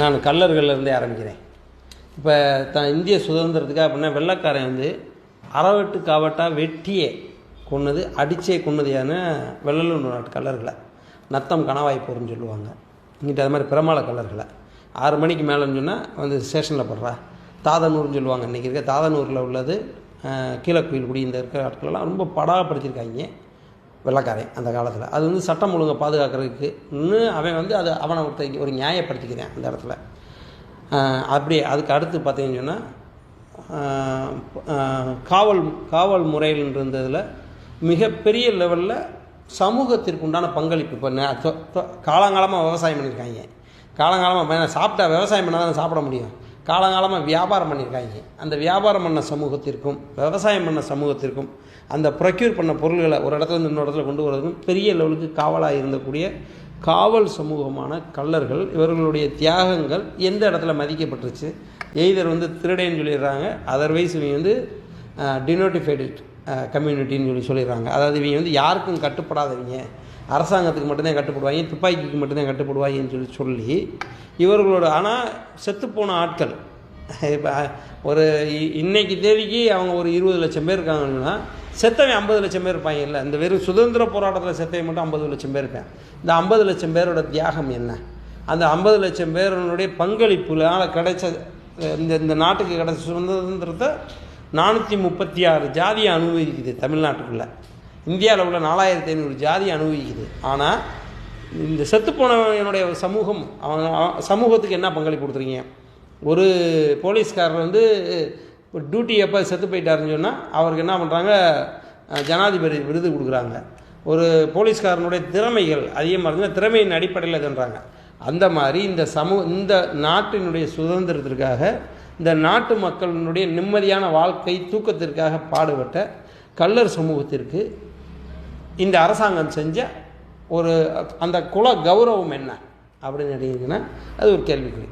நான் கல்லர்கள்லேருந்தே ஆரம்பிக்கிறேன். இப்போ த இந்திய சுதந்திரத்துக்காக அப்படின்னா வெள்ளைக்காரன் வந்து அறவெட்டு காவட்டாக வெட்டியே கொன்னது அடிச்சே கொன்னதையான வெள்ளலூர் நாட்டு கல்லர்களை நத்தம் கணவாய்ப்போர்னு சொல்லுவாங்க. இங்கிட்ட அது மாதிரி பிரமாள கல்லர்களை ஆறு மணிக்கு மேலேன்னு சொன்னால் வந்து ஸ்டேஷனில் போடுறா. தாதனூர்னு சொல்லுவாங்க. இன்றைக்கி இருக்க தாதனூரில் உள்ளது கீழக்குயில் குடி இந்த இருக்கிற ஆட்களெல்லாம் ரொம்ப படாப்படுத்தியிருக்காங்க வெள்ளக்காரன் அந்த காலத்தில். அது வந்து சட்டம் ஒழுங்கை பாதுகாக்கிறதுக்கு இன்னும் அவன் வந்து அது அவனை ஒருத்த ஒரு நியாயப்படுத்திக்கிறேன் அந்த இடத்துல. அப்படியே அதுக்கு அடுத்து பார்த்தீங்கன்னு சொன்னால் காவல் காவல் முறையில் இருந்ததில் மிகப்பெரிய லெவலில் சமூகத்திற்கு உண்டான பங்களிப்பு. இப்போ காலங்காலமாக விவசாயம் பண்ணியிருக்காங்க. காலங்காலமாக சாப்பிட்டா விவசாயம் பண்ணால் தான் சாப்பிட முடியும். காலங்காலமாக வியாபாரம் பண்ணியிருக்காங்க. அந்த வியாபாரம் பண்ண சமூகத்திற்கும் விவசாயம் பண்ண சமூகத்திற்கும் அந்த ப்ரொக்யூர் பண்ண பொருள்களை ஒரு இடத்துல இருந்து இன்னொரு இடத்துல கொண்டு வரதுக்கும் பெரிய லெவலுக்கு காவலாக இருந்தக்கூடிய காவல் சமூகமான கள்ளர்கள் இவர்களுடைய தியாகங்கள் எந்த இடத்துல மதிக்கப்பட்டுருச்சு? எய்தர் வந்து திருடேன்னு சொல்லிடுறாங்க. அதர்வைஸ் இவங்க வந்து டினோட்டிஃபைடு கம்யூனிட்டின்னு சொல்லி சொல்லிடுறாங்க. அதாவது இவங்க வந்து யாருக்கும் கட்டுப்படாதவங்க. அரசாங்கத்துக்கு மட்டும்தான் கட்டுப்படுவாங்க துப்பாக்கிக்கு மட்டும்தான் கட்டுப்படுவாங்கன்னு சொல்லி சொல்லி இவர்களோட ஆனால் செத்துப்போன ஆட்கள். இப்போ ஒரு இ- இன்னைக்கு தேதிக்கு அவங்க ஒரு இருபது லட்சம் பேர் இருக்காங்கன்னா செத்தவன் ஐம்பது லட்சம் பேர் இருப்பாங்க இல்லை. இந்த வெறும் சுதந்திர போராட்டத்தில் செத்தவன் மட்டும் ஐம்பது லட்சம் பேர் இருப்பேன் இந்த ஐம்பது லட்சம் பேரோட தியாகம் என்ன? அந்த ஐம்பது லட்சம் பேருடைய பங்களிப்புனால் கிடைச்ச இந்த இந்த நாட்டுக்கு கிடைச்ச சுதந்திரத்தை நானூற்றி முப்பத்தி ஆறு ஜாதியை அனுபவிக்குது தமிழ்நாட்டுக்குள்ளே. இந்தியாவில் உள்ள நாலாயிரத்தி ஐநூறு ஜாதி அனுபவிக்குது ஆனால் இந்த செத்துப்போனவனுடைய சமூகம் அவன் சமூகத்துக்கு என்ன பங்களிப்பு கொடுத்துருக்கீங்க? ஒரு போலீஸ்காரர் வந்து டியூட்டி எப்போ செத்து போயிட்டாருன்னு சொன்னால் அவருக்கு என்ன பண்ணுறாங்க ஜனாதிபதி விருது கொடுக்குறாங்க. ஒரு போலீஸ்காரனுடைய திறமைகள் அதிகமாக இருந்தால் திறமையின் அடிப்படையில் இதுன்றாங்க. அந்த மாதிரி இந்த சமூக இந்த நாட்டினுடைய சுதந்திரத்திற்காக இந்த நாட்டு மக்களினுடைய நிம்மதியான வாழ்க்கை தூக்கத்திற்காக பாடுபட்ட கள்ளர் சமூகத்திற்கு இந்த அரசாங்கம் செஞ்ச ஒரு அந்த குல கௌரவம் என்ன? அப்படின்னு நினைக்கிறீங்கன்னா அது ஒரு கேள்விக்குறி.